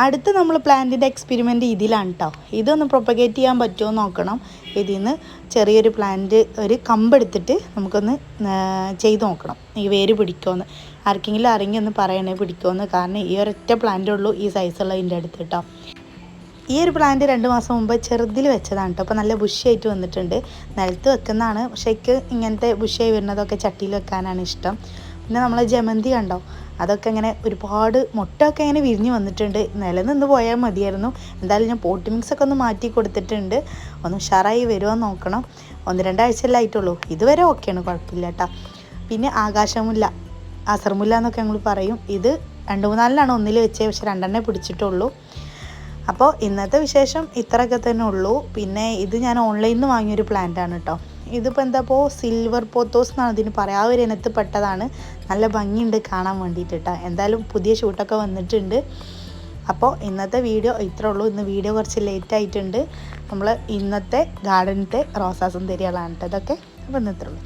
അടുത്ത് നമ്മൾ പ്ലാന്റിന്റെ എക്സ്പെരിമെന്റ് ഇതിലാണ് കേട്ടോ ഇതൊന്ന് പ്രൊപ്പഗേറ്റ് ചെയ്യാൻ പറ്റുമോ നോക്കണം. ഇതിൽ നിന്ന് ചെറിയൊരു പ്ലാന്റ് ഒരു കമ്പെടുത്തിട്ട് നമുക്കൊന്ന് ചെയ്ത് നോക്കണം. ഈ വേര് പിടിക്കുമെന്ന് ആർക്കെങ്കിലും അറിഞ്ഞി ഒന്ന് പറയണേ പിടിക്കുമെന്ന് കാരണം ഈ ഒരൊറ്റ പ്ലാന്റേ ഉള്ളൂ ഈ സൈസുള്ള ഇതിന്റെ അടുത്ത് കേട്ടോ ഈ ഒരു പ്ലാന്റ് രണ്ട് മാസം മുമ്പ് ചെറുതിൽ വെച്ചതാണ് കേട്ടോ അപ്പോൾ നല്ല ബുഷിയായിട്ട് വന്നിട്ടുണ്ട്. നിലത്ത് വെക്കുന്നതാണ്. പക്ഷേ എനിക്ക് ഇങ്ങനത്തെ ബുഷിയായി വരുന്നതൊക്കെ ചട്ടിയിൽ വെക്കാനാണ് ഇഷ്ടം. പിന്നെ നമ്മളെ ജമന്തി കണ്ടോ? അതൊക്കെ ഇങ്ങനെ ഒരുപാട് മുട്ടയൊക്കെ ഇങ്ങനെ വിരിഞ്ഞ് വന്നിട്ടുണ്ട്. നിലനിന്ന് പോയാൽ മതിയായിരുന്നു. എന്തായാലും ഞാൻ പോട്ടി മിക്സ് ഒക്കെ ഒന്ന് മാറ്റി കൊടുത്തിട്ടുണ്ട്. ഒന്ന് ഉഷാറായി വരുമോ നോക്കണം. ഒന്ന് രണ്ടാഴ്ചയല്ലേ ആയിട്ടുള്ളൂ. ഇതുവരെ ഓക്കെയാണ് കുഴപ്പമില്ല കേട്ടോ. പിന്നെ ആകാശമുല്ല. അസർമുല്ല എന്നൊക്കെ ഞങ്ങൾ പറയും. ഇത് രണ്ട് മൂന്നാലിലാണ് ഒന്നിൽ വെച്ചേ. പക്ഷെ രണ്ടെണ്ണേ പിടിച്ചിട്ടുള്ളൂ. അപ്പോൾ ഇന്നത്തെ വിശേഷം ഇത്രയൊക്കെ തന്നെ ഉള്ളൂ. പിന്നെ ഇത് ഞാൻ ഓൺലൈനിൽ നിന്ന് വാങ്ങിയൊരു പ്ലാന്റ് ആണ് കേട്ടോ ഇതിപ്പോൾ എന്താ ഇപ്പോൾ സിൽവർ പോത്തോസ് എന്നാണ് ഇതിന് പറയാം. ആ ഒരു ഇനത്ത് പെട്ടതാണ്. നല്ല ഭംഗിയുണ്ട് കാണാൻ വേണ്ടിയിട്ട് കേട്ടോ എന്തായാലും പുതിയ ഷൂട്ടൊക്കെ വന്നിട്ടുണ്ട്. അപ്പോൾ ഇന്നത്തെ വീഡിയോ ഇത്രേ ഉള്ളൂ. ഇന്ന് വീഡിയോ കുറച്ച് ലേറ്റ് ആയിട്ടുണ്ട്. നമ്മൾ ഇന്നത്തെ ഗാർഡനത്തെ റോസാസും തരികളാണ് കേട്ടോ ഇതൊക്കെ. അപ്പോൾ ഇന്നത്രേ ഉള്ളൂ.